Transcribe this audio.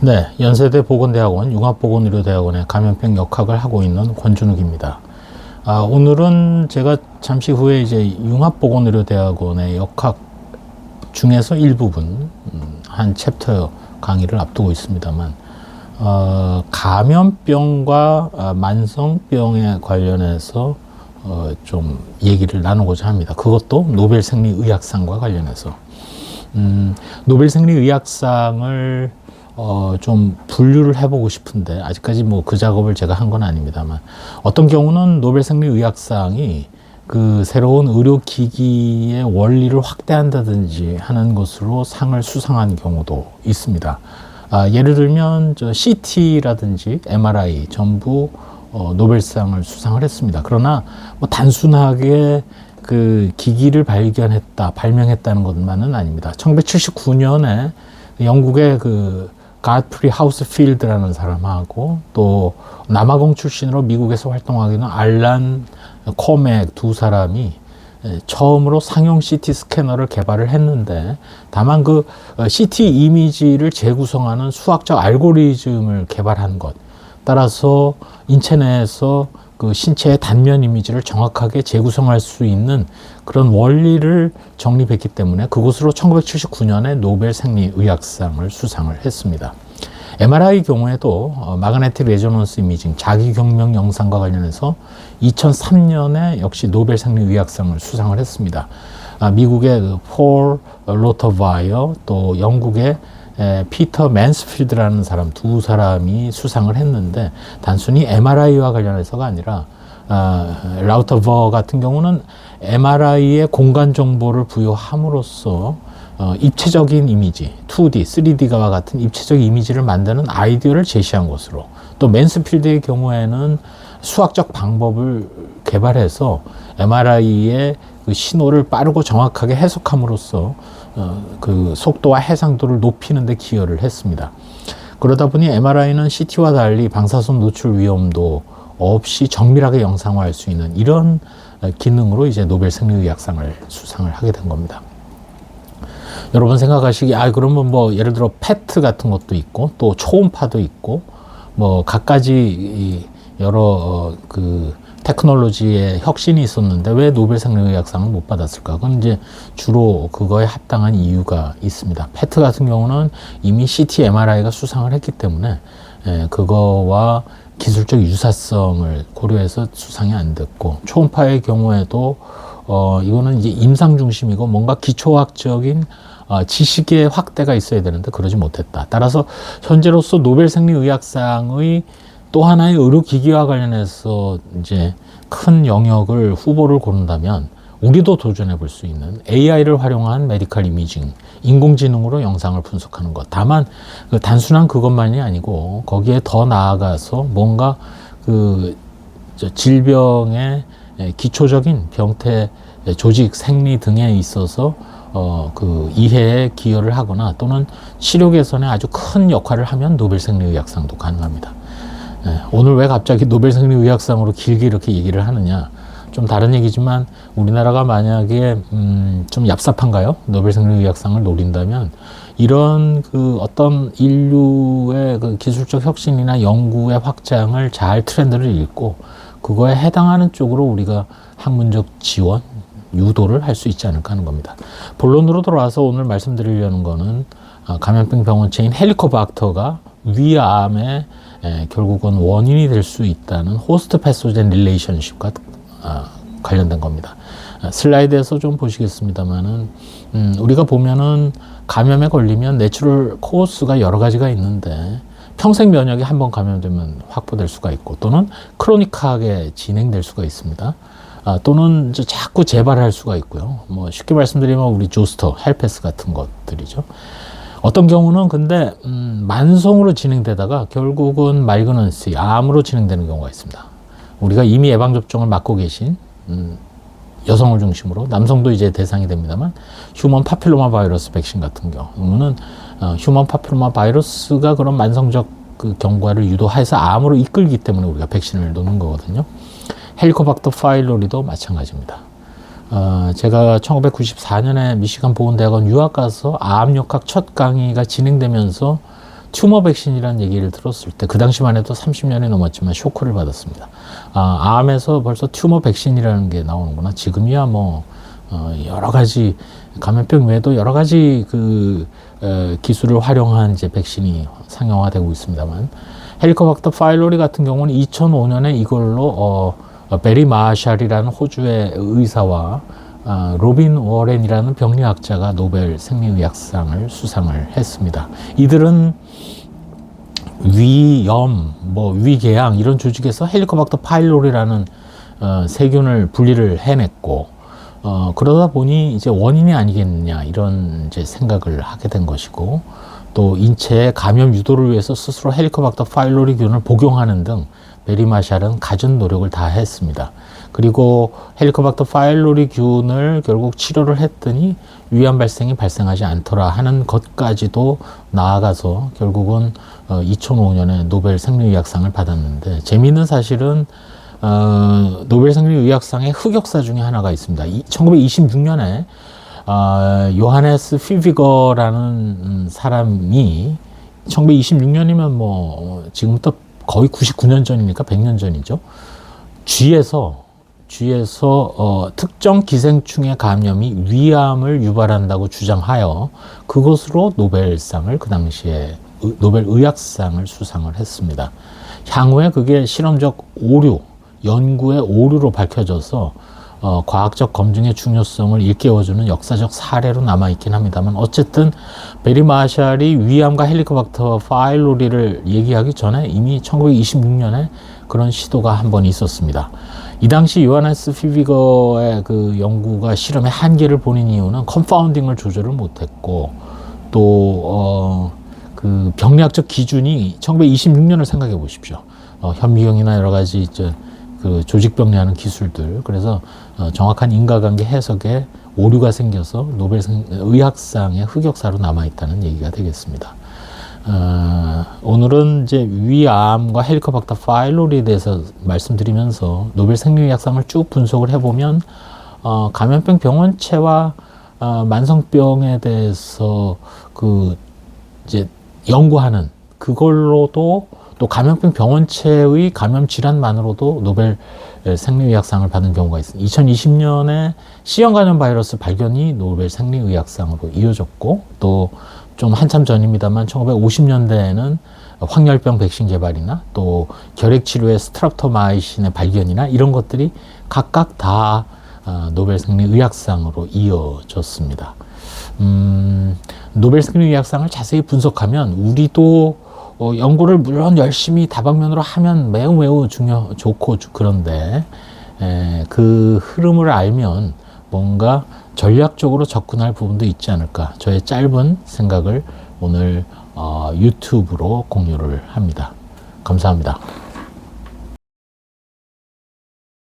네, 연세대 보건대학원 융합보건의료대학원의 감염병 역학을 하고 있는 권준욱입니다. 아, 오늘은 제가 잠시 후에 이제 융합보건의료대학원의 역학 중에서 일부분 음, 한 챕터 강의를 앞두고 있습니다만 어, 감염병과 아, 만성병에 관련해서 어, 좀 얘기를 나누고자 합니다. 그것도 노벨 생리의학상과 관련해서 음, 노벨 생리의학상을 어, 좀 분류를 해보고 싶은데 아직까지 뭐 그 작업을 제가 한 건 아닙니다만 어떤 경우는 노벨 생리의학상이 그 새로운 의료기기의 원리를 확대한다든지 하는 것으로 상을 수상한 경우도 있습니다. 아, 예를 들면 저 CT라든지 MRI 전부 어, 노벨상을 수상을 했습니다. 그러나 뭐 단순하게 그 기기를 발견했다, 발명했다는 것만은 아닙니다. 1979년에 영국의 그 가트프리 하우스 필드라는 사람하고 또 남아공 출신으로 미국에서 활동하고 있는 알란 코맥 두 사람이 에, 처음으로 상용 CT 스캐너를 개발을 했는데 다만 그 어, CT 이미지를 재구성하는 수학적 알고리즘을 개발한 것. 따라서 인체 내에서 그 신체의 단면 이미지를 정확하게 재구성할 수 있는 그런 원리를 정립했기 때문에 그곳으로 1979년에 노벨 생리의학상을 수상을 했습니다. MRI 경우에도 어, 마그네틱 레조넌스 이미징 자기 경명 영상과 관련해서 2003년에 역시 노벨 생리의학상을 수상을 했습니다. 아, 미국의 그폴 로터바이어 또 영국의 에, 피터 맨스필드라는 사람 두 사람이 수상을 했는데 단순히 MRI와 관련해서가 아니라 아, 라우터버 같은 경우는 MRI에 공간 정보를 부여함으로써 어, 입체적인 이미지, 2D, 3D와 같은 입체적 이미지를 만드는 아이디어를 제시한 것으로 또 맨스필드의 경우에는 수학적 방법을 개발해서 MRI의 그 신호를 빠르고 정확하게 해석함으로써 어, 그 속도와 해상도를 높이는 데 기여를 했습니다. 그러다 보니 MRI는 CT와 달리 방사선 노출 위험도 없이 정밀하게 영상화할 수 있는 이런 어, 기능으로 이제 노벨 생리의학상을 수상을 하게 된 겁니다. 여러분 생각하시기 아 그러면 뭐 예를 들어 페트 같은 것도 있고 또 초음파도 있고 뭐 갖가지 이 여러 어, 그 테크놀로지의 혁신이 있었는데 왜 노벨 생리의학상을 못 받았을까? 그건 이제 주로 그거에 합당한 이유가 있습니다. 페트 같은 경우는 이미 CT, MRI가 수상을 했기 때문에 예, 그거와 기술적 유사성을 고려해서 수상이 안 됐고 초음파의 경우에도 어 이거는 이제 임상 중심이고 뭔가 기초학적인 어, 지식의 확대가 있어야 되는데 그러지 못했다. 따라서 현재로서 노벨 생리의학상의 또 하나의 의료기기와 관련해서 이제 큰 영역을 후보를 고른다면 우리도 도전해 볼 수 있는 AI를 활용한 메디컬 이미징, 인공지능으로 영상을 분석하는 것. 다만 그 단순한 그것만이 아니고 거기에 더 나아가서 뭔가 그 질병의 기초적인 병태 조직 생리 등에 있어서 어, 그 이해에 기여를 하거나 또는 치료 개선에 아주 큰 역할을 하면 노벨 생리의학상도 가능합니다. 예, 오늘 왜 갑자기 노벨 생리의학상으로 길게 이렇게 얘기를 하느냐? 좀 다른 얘기지만 우리나라가 만약에 음, 좀 얍삽한가요? 노벨 생리의학상을 노린다면 이런 그 어떤 인류의 그 기술적 혁신이나 연구의 확장을 잘 트렌드를 읽고 그거에 해당하는 쪽으로 우리가 학문적 지원, 유도를 할 수 있지 않을까 하는 겁니다. 본론으로 돌아와서 오늘 말씀드리려는 거는 아, 감염병 병원체인 헬리코박터가 위암에 에, 결국은 원인이 될 수 있다는 호스트 패소젠 릴레이션십과 아, 관련된 겁니다. 아, 슬라이드에서 좀 보시겠습니다만은 음, 우리가 보면은 감염에 걸리면 내추럴 코스가 여러 가지가 있는데 평생 면역이 한 번 감염되면 확보될 수가 있고 또는 크로니크하게 진행될 수가 있습니다. 아, 또는 이제 자꾸 재발할 수가 있고요. 뭐 쉽게 말씀드리면 우리 조스터, 헬페스 같은 것들이죠. 어떤 경우는 근데 음, 만성으로 진행되다가 결국은 말그넌시, 암으로 진행되는 경우가 있습니다. 우리가 이미 예방 접종을 맞고 계신 음, 여성을 중심으로 남성도 이제 대상이 됩니다만 휴먼 파필로마 바이러스 백신 같은 경우는 어, 휴먼 파필로마 바이러스가 그런 만성적 그 경과를 유도해서 암으로 이끌기 때문에 우리가 백신을 놓는 거거든요. 헬리코박터 파일로리도 마찬가지입니다. 어, 제가 1994년에 미시간 보건대학원 유학 가서 암역학 첫 강의가 진행되면서 튜머 백신이라는 얘기를 들었을 때 그 당시만 해도 30년이 넘었지만 쇼크를 받았습니다. 아, 암에서 벌써 튜머 백신이라는 게 나오는구나. 지금이야 뭐 어, 여러 가지 감염병 외에도 여러 가지 그 에, 기술을 활용한 이제 백신이 상용화되고 있습니다만 헬리코박터 파일로리 같은 경우는 2005년에 이걸로 어, 어, 베리 마샬이라는 호주의 의사와 아, 로빈 워렌이라는 병리학자가 노벨 생리의학상을 수상을 했습니다. 이들은 위염, 뭐 위궤양 이런 조직에서 헬리코박터 파일로리라는 어, 세균을 분리를 해냈고 어, 그러다 보니 이제 원인이 아니겠느냐 이런 이제 생각을 하게 된 것이고 또 인체의 감염 유도를 위해서 스스로 헬리코박터 파일로리균을 복용하는 등 베리마샬은 갖은 노력을 다 했습니다. 그리고 헬리코박터 파일로리균을 결국 치료를 했더니 위암 발생이 발생하지 않더라 하는 것까지도 나아가서 결국은 어, 2005년에 노벨 생리의학상을 받았는데 재미있는 사실은 어, 노벨 생리의학상의 흑역사 중에 하나가 있습니다. 이, 1926년에 어, 요하네스 피비거라는 음, 사람이 1926년이면 뭐 지금부터 거의 99년 전이니까 100년 전이죠. 쥐에서 쥐에서 어, 특정 기생충의 감염이 위암을 유발한다고 주장하여 그것으로 노벨상을 그 당시에 의- 노벨 의학상을 수상을 했습니다. 향후에 그게 실험적 오류, 연구의 오류로 밝혀져서 어, 과학적 검증의 중요성을 일깨워주는 역사적 사례로 남아있긴 합니다만 어쨌든 베리 마샬이 위암과 헬리코박터 파일로리를 얘기하기 전에 이미 1926년에 그런 시도가 한 번 있었습니다. 이 당시 요하네스 피비거의 그 연구가 실험의 한계를 보는 이유는 컨파운딩을 조절을 못했고 또 어, 그 병리학적 기준이 1926년을 생각해 보십시오. 어, 현미경이나 여러 가지 이제 그 조직병리하는 기술들 그래서 어, 정확한 인과관계 해석에 오류가 생겨서 노벨 생- 의학상의 흑역사로 남아 있다는 얘기가 되겠습니다. 어, 오늘은 이제 위암과 헬리코박터 파일로리에 대해서 말씀드리면서 노벨 생리의학상을 쭉 분석을 해보면 어, 감염병 병원체와 어, 만성병에 대해서 그 이제 연구하는 그걸로도 또 감염병 병원체의 감염 질환만으로도 노벨 생리의학상을 받은 경우가 있습니다. 2020년에 C형 감염 바이러스 발견이 노벨 생리의학상으로 이어졌고 또 좀 한참 전입니다만 1950년대에는 황열병 백신 개발이나 또 결핵 치료의 스트랍토마이신의 발견이나 이런 것들이 각각 다 어, 노벨 생리의학상으로 이어졌습니다. 음, 노벨 생리의학상을 자세히 분석하면 우리도 어, 연구를 물론 열심히 다방면으로 하면 매우 매우 중요 좋고 주- 그런데 에, 그 흐름을 알면 뭔가 전략적으로 접근할 부분도 있지 않을까 저의 짧은 생각을 오늘 어, 유튜브로 공유를 합니다. 감사합니다.